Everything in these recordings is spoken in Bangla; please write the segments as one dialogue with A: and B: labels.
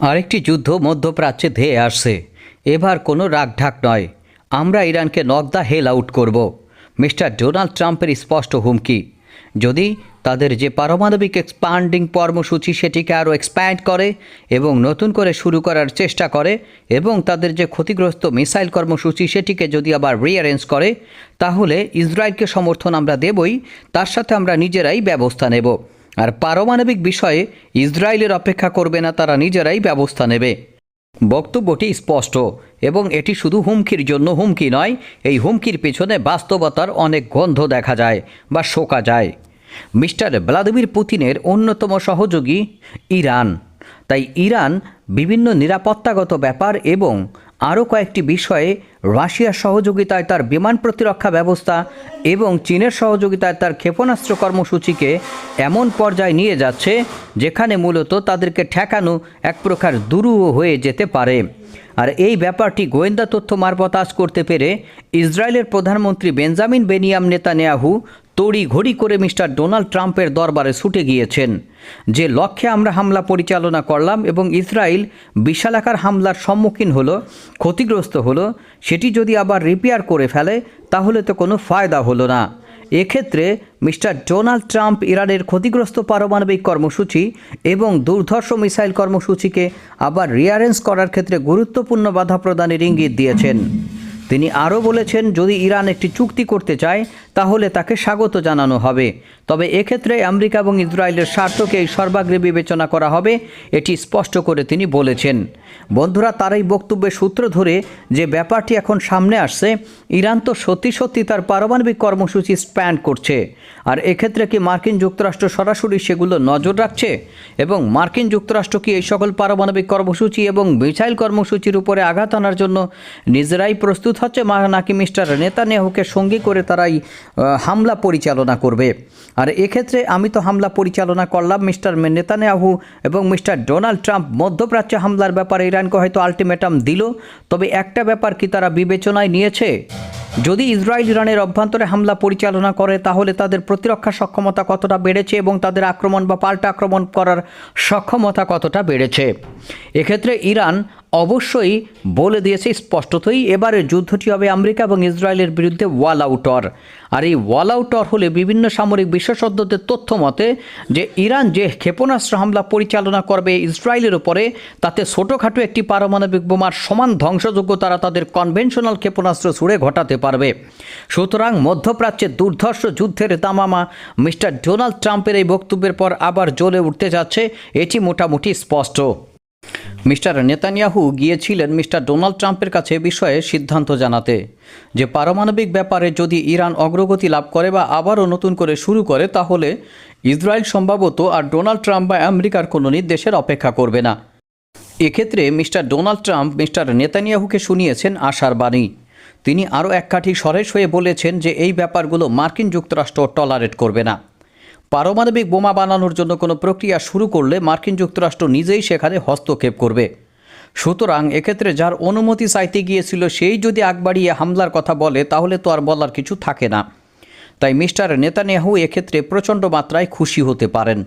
A: আরেকটি যুদ্ধ মধ্যপ্রাচ্যে ধেয়ে আসছে। এবার কোনো রাগঢাক নয়। আমরা ইরানকে নক দ্য হেল আউট করব। মিস্টার ডোনাল্ড ট্রাম্পের স্পষ্ট হুমকি। যদি তাদের যে পারমাণবিক এক্সপান্ডিং কর্মসূচি সেটিকে আরও এক্সপ্যান্ড করে এবং নতুন করে শুরু করার চেষ্টা করে এবং তাদের যে ক্ষতিগ্রস্ত মিসাইল কর্মসূচি সেটিকে যদি আবার রিঅ্যারেঞ্জ করে, তাহলে ইসরায়েলকে সমর্থন আমরা দেবই, তার সাথে আমরা নিজেরাই ব্যবস্থা নেব। আর পারমাণবিক বিষয়ে ইসরায়েলের অপেক্ষা করবে না তারা নিজেরাই ব্যবস্থা নেবে। বক্তব্যটি স্পষ্ট এবং এটি শুধু হুমকির জন্য হুমকি নয়, এই হুমকির পেছনে বাস্তবতার অনেক গন্ধ দেখা যায় বা শোকা যায়। মিস্টার ভ্লাদিমির পুতিনের অন্যতম সহযোগী ইরান। তাই ইরান বিভিন্ন নিরাপত্তাগত ব্যাপার এবং আরও কয়েকটি বিষয়ে রাশিয়ার সহযোগিতায় তার বিমান প্রতিরক্ষা ব্যবস্থা এবং চীনের সহযোগিতায় তার ক্ষেপণাস্ত্র কর্মসূচিকে এমন পর্যায়ে নিয়ে যাচ্ছে যেখানে মূলত তাদেরকে ঠেকানো এক প্রকার দুরূহ হয়ে যেতে পারে। আর এই ব্যাপারটি গোয়েন্দা তথ্য মারফত আজ করতে পেরে ইসরায়েলের প্রধানমন্ত্রী বেঞ্জামিন বেনিয়াম নেতানিয়াহু তড়ি ঘড়ি করে মিস্টার ডোনাল্ড ট্রাম্পের দরবারে ছুটে গিয়েছেন। যে লক্ষ্যে আমরা হামলা পরিচালনা করলাম এবং ইসরায়েল বিশালাকার হামলার সম্মুখীন হলো, ক্ষতিগ্রস্ত হলো, সেটি যদি আবার রিপেয়ার করে ফেলে, তাহলে তো কোনো ফায়দা হলো না। এক্ষেত্রে মিস্টার ডোনাল্ড ট্রাম্প ইরানের ক্ষতিগ্রস্ত পারমাণবিক কর্মসূচি এবং দুর্ধর্ষ মিসাইল কর্মসূচিকে আবার রিয়ারেঞ্জ করার ক্ষেত্রে গুরুত্বপূর্ণ বাধা প্রদানের ইঙ্গিত দিয়েছেন। তিনি আরও বলেছেন, যদি ইরান একটি চুক্তি করতে চায় তাহলে তাকে স্বাগত জানানো হবে। তবে এক্ষেত্রে আমেরিকা এবং ইসরায়েলের স্বার্থকে এই সর্বাগ্রে বিবেচনা করা হবে, এটি স্পষ্ট করে তিনি বলেছেন। বন্ধুরা, তার এই বক্তব্যের সূত্র ধরে যে ব্যাপারটি এখন সামনে আসছে, ইরান তো সত্যি সত্যি তার পারমাণবিক কর্মসূচি স্প্যান্ড করছে। আর এক্ষেত্রে কি মার্কিন যুক্তরাষ্ট্র সরাসরি সেগুলো নজর রাখছে? এবং মার্কিন যুক্তরাষ্ট্র কি এই সকল পারমাণবিক কর্মসূচি এবং মিসাইল কর্মসূচির উপরে আঘাত আনার জন্য নিজেরাই প্রস্তুত হচ্ছে নাকি মিস্টার নেতানিয়াহুকে সঙ্গী করে তারাই হামলা পরিচালনা করবে। আর এক্ষেত্রে আমি তো হামলা পরিচালনা করলাম মিস্টার নেতানিয়াহু এবং মিস্টার ডোনাল্ড ট্রাম্প মধ্যপ্রাচ্যে হামলার ব্যাপারে ইরানকে হয়তো আলটিমেটাম দিল। তবে একটা ব্যাপার কি তারা বিবেচনায় নিয়েছে? যদি ইসরায়েল ইরানের অভ্যন্তরে হামলা পরিচালনা করে, তাহলে তাদের প্রতিরক্ষা সক্ষমতা কতটা বেড়েছে এবং তাদের আক্রমণ বা পাল্টা আক্রমণ করার সক্ষমতা কতটা বেড়েছে? এক্ষেত্রে ইরান অবশ্যই বলে দিয়েছে স্পষ্টতই এবারের যুদ্ধটি হবে আমেরিকা এবং ইসরায়েলের বিরুদ্ধে ওয়াল আউটর। আর এই ওয়াল আউটর হলে বিভিন্ন সামরিক বিশেষজ্ঞদের তথ্য মতে যে ইরান যে ক্ষেপণাস্ত্র হামলা পরিচালনা করবে ইসরায়েলের উপরে, তাতে ছোটোখাটো একটি পারমাণবিক বোমার সমান ধ্বংসযোগ্য তারা তাদের কনভেনশনাল ক্ষেপণাস্ত্র ছুড়ে ঘটাতে পারবে। সুতরাং মধ্যপ্রাচ্যের দুর্ধর্ষ যুদ্ধের দামামা মিস্টার ডোনাল্ড ট্রাম্পের এই বক্তব্যের পর আবার জ্বলে উঠতে যাচ্ছে, এটি মোটামুটি স্পষ্ট। মিস্টার নেতানিয়াহু গিয়েছিলেন মিস্টার ডোনাল্ড ট্রাম্পের কাছে বিষয়ে সিদ্ধান্ত জানাতে। যে পারমাণবিক ব্যাপারে যদি ইরান অগ্রগতি লাভ করে বা আবারও নতুন করে শুরু করে, তাহলে ইসরায়েল সম্ভবত আর ডোনাল্ড ট্রাম্প বা আমেরিকার কোনো নির্দেশের অপেক্ষা করবে না। এক্ষেত্রে মিস্টার ডোনাল্ড ট্রাম্প মিস্টার নেতানিয়াহুকে শুনিয়েছেন আশার বাণী। তিনি আরও এক কাঠি সরেস হয়ে বলেছেন যে এই ব্যাপারগুলো মার্কিন যুক্তরাষ্ট্র টলারেট করবে না। পারমাণবিক বোমা বানানোর জন্য কোনো প্রক্রিয়া শুরু করলে মার্কিন যুক্তরাষ্ট্র নিজেই সেখানে হস্তক্ষেপ করবে। সুতরাং এক্ষেত্রে যার অনুমতি চাইতে গিয়েছিল সেই যদি আগ বাড়িয়ে হামলার কথা বলে, তাহলে তো আর বলার কিছু থাকে না। তাই মিস্টার নেতানিয়াহু এক্ষেত্রে প্রচণ্ড মাত্রায় খুশি হতে পারেন।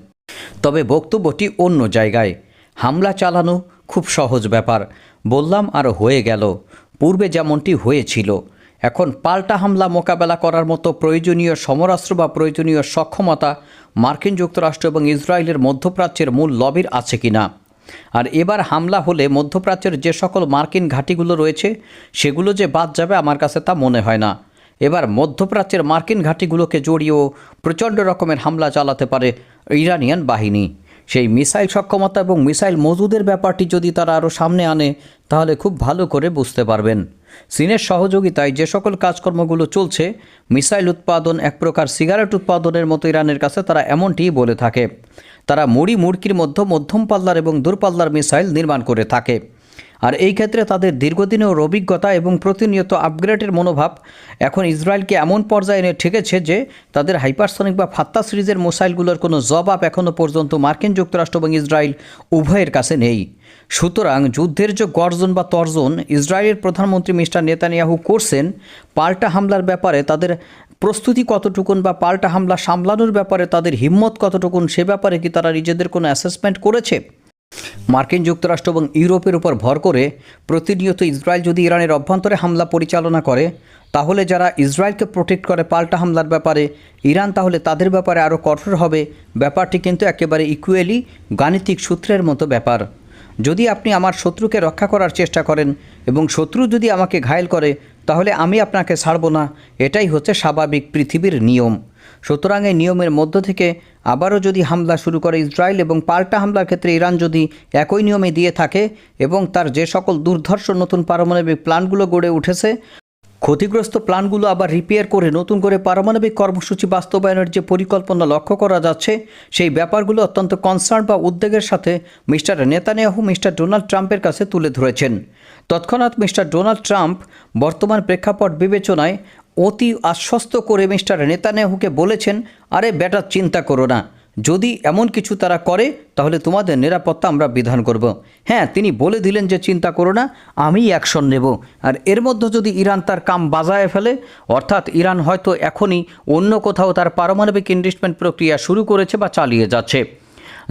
A: তবে বক্তব্যটি অন্য জায়গায়। হামলা চালানো খুব সহজ ব্যাপার। বললাম আর হয়ে গেল। পূর্বে যেমনটি হয়েছিল। এখন পাল্টা হামলা মোকাবেলা করার মতো প্রয়োজনীয় সমরাস্ত্র বা প্রয়োজনীয় সক্ষমতা মার্কিন যুক্তরাষ্ট্র এবং ইসরায়েলের মধ্যপ্রাচ্যের মূল লবির আছে কি না আর এবার হামলা হলে মধ্যপ্রাচ্যের যে সকল মার্কিন ঘাঁটিগুলো রয়েছে, সেগুলো যে বাদ যাবে আমার কাছে তা মনে হয় না। এবার মধ্যপ্রাচ্যের মার্কিন ঘাঁটিগুলোকে জড়িয়েও প্রচণ্ড রকমের হামলা চালাতে পারে ইরানিয়ান বাহিনী। সেই মিসাইল সক্ষমতা এবং মিসাইল মজুদের ব্যাপারটি যদি তারা আরও সামনে আনে, তাহলে খুব ভালো করে বুঝতে পারবেন। চীনের সহযোগিতায় যে সকল কাজকর্মগুলো চলছে, মিসাইল উৎপাদন এক প্রকার সিগারেট উৎপাদনের মতো ইরানের কাছে তারা এমনটিই বলে থাকে। তারা মুড়ি মুড়কির মধ্যে মধ্যম পাল্লার এবং দূরপাল্লার মিসাইল নির্মাণ করে থাকে। আর এই ক্ষেত্রে তাদের দীর্ঘদিনের অভিজ্ঞতা এবং প্রতিনিয়ত আপগ্রেডের মনোভাব এখন ইসরায়েলকে এমন পর্যায়ে এনে ঠেকেছে যে তাদের হাইপারসনিক বা ফাত্তা সিরিজের মোসাইলগুলোর কোনো জবাব এখনও পর্যন্ত মার্কিন যুক্তরাষ্ট্র এবং ইসরায়েল উভয়ের কাছে নেই। সুতরাং যুদ্ধের যে গর্জন বা তর্জন ইসরায়েলের প্রধানমন্ত্রী মিস্টার নেতানিয়াহু করছেন, পাল্টা হামলার ব্যাপারে তাদের প্রস্তুতি কতটুকুন বা পাল্টা হামলা সামলানোর ব্যাপারে তাদের হিম্মত কতটুকুন সে ব্যাপারে কি তারা নিজেদের কোনো অ্যাসেসমেন্ট করেছে? মার্কিন যুক্তরাষ্ট্র এবং ইউরোপের উপর ভর করে প্রতিনিয়ত ইসরায়েল যদি ইরানের অভ্যন্তরে হামলা পরিচালনা করে, তাহলে যারা ইসরায়েলকে প্রোটেক্ট করে পাল্টা হামলার ব্যাপারে, ইরান তাহলে তাদের ব্যাপারে আরও কঠোর হবে। ব্যাপারটি কিন্তু একেবারে ইকুয়ালি গাণিতিক সূত্রের মতো ব্যাপার। যদি আপনি আমার শত্রুকে রক্ষা করার চেষ্টা করেন এবং শত্রু যদি আমাকে ঘায়েল করে, তাহলে আমি আপনাকে ছাড়ব না। এটাই হচ্ছে স্বাভাবিক পৃথিবীর নিয়ম। সুতরাং এই নিয়মের মধ্য থেকে আবারও যদি হামলা শুরু করে ইসরায়েল এবং পাল্টা হামলার ক্ষেত্রে ইরান যদি একই নিয়মে দিয়ে থাকে এবং তার যে সকল দুর্ধর্ষ নতুন পারমাণবিক প্ল্যানগুলো গড়ে উঠেছে, ক্ষতিগ্রস্ত প্ল্যানগুলো আবার রিপেয়ার করে নতুন করে পারমাণবিক কর্মসূচি বাস্তবায়নের যে পরিকল্পনা লক্ষ্য করা যাচ্ছে, সেই ব্যাপারগুলো অত্যন্ত কনসার্ন বা উদ্বেগের সাথে মিস্টার নেতানিয়াহু, মিস্টার ডোনাল্ড ট্রাম্পের কাছে তুলে ধরেছেন। তৎক্ষণাৎ মিস্টার ডোনাল্ড ট্রাম্প বর্তমান প্রেক্ষাপট বিবেচনায় অতি আশ্বস্ত করে মিস্টার নেতানিয়াহুকে বলেছেন, আরে বেটা, চিন্তা করো না। যদি এমন কিছু তারা করে, তাহলে তোমাদের নিরাপত্তা আমরা বিধান করব। হ্যাঁ তিনি বলে দিলেন যে, চিন্তা করো না, আমি অ্যাকশন নেব। আর এর মধ্যে যদি ইরান তার কাম বাজায় ফেলে, অর্থাৎ ইরান হয়তো এখনই অন্য কোথাও তার পারমাণবিক ইনভেস্টমেন্ট প্রক্রিয়া শুরু করেছে বা চালিয়ে যাচ্ছে।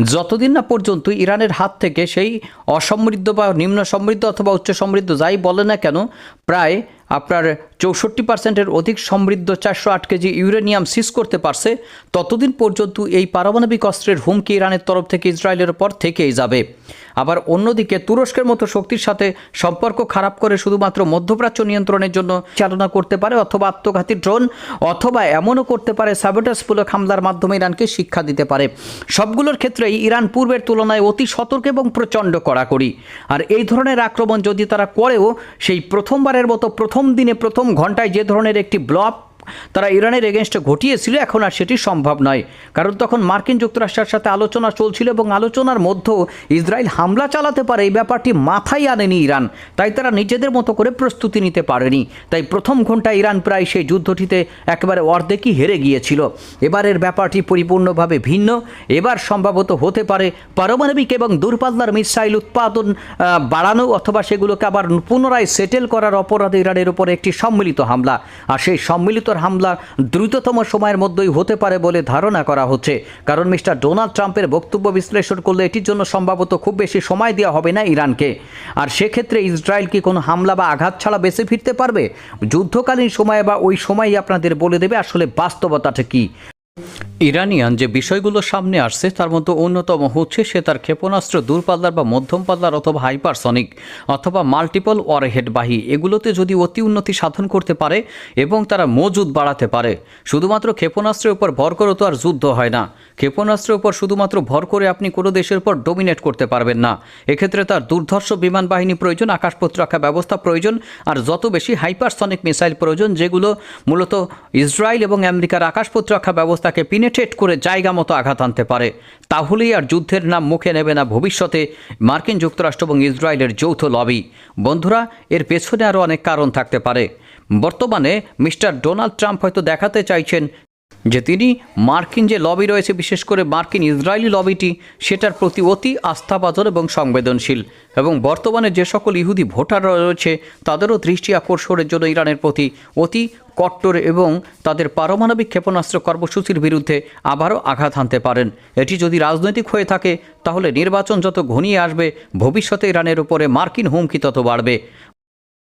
A: যতদিন না পর্যন্ত ইরানের হাত থেকে সেই অসমৃদ্ধ বা নিম্ন সমৃদ্ধ অথবা উচ্চ সমৃদ্ধ যাই বলে না কেন, প্রায় আপনার চৌষট্টি পার্সেন্টের অধিক সমৃদ্ধ চারশো আট কেজি ইউরেনিয়াম সিজ করতে পারছে, ততদিন পর্যন্ত এই পারমাণবিক অস্ত্রের হুমকি ইরানের তরফ থেকে ইসরায়েলের উপর থেকেই যাবে। আবার অন্যদিকে তুরস্কের মতো শক্তির সাথে সম্পর্ক খারাপ করে শুধুমাত্র মধ্যপ্রাচ্য নিয়ন্ত্রণের জন্য চালনা করতে পারে অথবা আত্মঘাতী ড্রোন অথবা এমনও করতে পারে সাবোটাসমূলক হামলার মাধ্যমে ইরানকে শিক্ষা দিতে পারে। সবগুলোর ক্ষেত্রেই ইরান পূর্বের তুলনায় অতি সতর্ক এবং প্রচণ্ড কড়াকড়ি। আর এই ধরনের আক্রমণ যদি তারা করেও, সেই প্রথমবারের মতো প্রথম দিনে প্রথম ঘন্টায় যে ধরনের একটি ব্লক তারা ইরানের এগেনস্টে ঘটিয়েছিল, এখন আর সেটি সম্ভব নয়। কারণ তখন মার্কিন যুক্তরাষ্ট্রের সাথে আলোচনা চলছিল এবং আলোচনার মধ্যেও ইসরায়েল হামলা চালাতে পারে এই ব্যাপারটি মাথায় আনেনি ইরান। তাই তারা নিজেদের মতো করে প্রস্তুতি নিতে পারেনি। তাই প্রথম ঘন্টায় ইরান প্রায় সেই যুদ্ধটিতে একেবারে অর্ধেকই হেরে গিয়েছিল। এবারের ব্যাপারটি পরিপূর্ণভাবে ভিন্ন। এবার সম্ভবত হতে পারে পারমাণবিক এবং দূরপাল্লার মিসাইল উৎপাদন বাড়ানো অথবা সেগুলোকে আবার পুনরায় সেটেল করার অপরাধে ইরানের উপরে একটি সম্মিলিত হামলা। আর সেই সম্মিলিত হামলা দ্রুততম সময়ের মধ্যেই হতে পারে বলে ধারণা করা হচ্ছে। কারণ মিস্টার ডোনাল্ড ট্রাম্পের বক্তব্য বিশ্লেষণ করলে এটির জন্য সম্ভবত খুব বেশি সময় দেওয়া হবে না ইরানকে। আর সেক্ষেত্রে ইসরায়েল কি কোনো হামলা বা আঘাত ছাড়া বেঁচে ফিরতে পারবে? যুদ্ধকালীন সময়ে বা ওই সময়ই আপনাদের বলে দেবে আসলে বাস্তবতাটা কী। ইরানিয়ান যে বিষয়গুলো সামনে আসছে, তার মধ্যে অন্যতম হচ্ছে সে তার ক্ষেপণাস্ত্র দূরপাল্লার বা মধ্যম পাল্লার অথবা হাইপারসনিক অথবা মাল্টিপল ওয়ারহেডবাহী এগুলোতে যদি অতি উন্নতি সাধন করতে পারে এবং তারা মজুদ বাড়াতে পারে, শুধুমাত্র ক্ষেপণাস্ত্রের উপর ভর করে তো আর যুদ্ধ হয় না। ক্ষেপণাস্ত্রের উপর শুধুমাত্র ভর করে আপনি কোনো দেশের উপর ডোমিনেট করতে পারবেন না। এক্ষেত্রে তার দুর্ধর্ষ বিমান বাহিনী প্রয়োজন আকাশ প্রতিরক্ষা ব্যবস্থা প্রয়োজন, আর যত বেশি হাইপারসনিক মিসাইল প্রয়োজন, যেগুলো মূলত ইসরায়েল এবং আমেরিকার আকাশ প্রতিরক্ষা ব্যবস্থাকে পিনেটেট করে জায়গা মতো আঘাত আনতে পারে। তাহলেই আর যুদ্ধের নাম মুখে নেবে না ভবিষ্যতে মার্কিন যুক্তরাষ্ট্র এবং ইসরায়েলের যৌথ লবি। বন্ধুরা, এর পেছনে আরও অনেক কারণ থাকতে পারে। বর্তমানে মিস্টার ডোনাল্ড ট্রাম্প হয়তো দেখাতে চাইছেন যে তিনি মার্কিন যে লবি রয়েছে, বিশেষ করে মার্কিন ইসরায়েলি লবিটি, সেটার প্রতি অতি আস্থাভাজন এবং সংবেদনশীল। এবং বর্তমানে যে সকল ইহুদি ভোটার রয়েছে, তাদেরও দৃষ্টি আকর্ষণের জন্য ইরানের প্রতি অতি কট্টর এবং তাদের পারমাণবিক ক্ষেপণাস্ত্র কর্মসূচির বিরুদ্ধে আবারও আঘাত হানতে পারেন। এটি যদি রাজনৈতিক হয়ে থাকে, তাহলে নির্বাচন যত ঘনিয়ে আসবে, ভবিষ্যতে ইরানের উপরে মার্কিন হুমকি তত বাড়বে।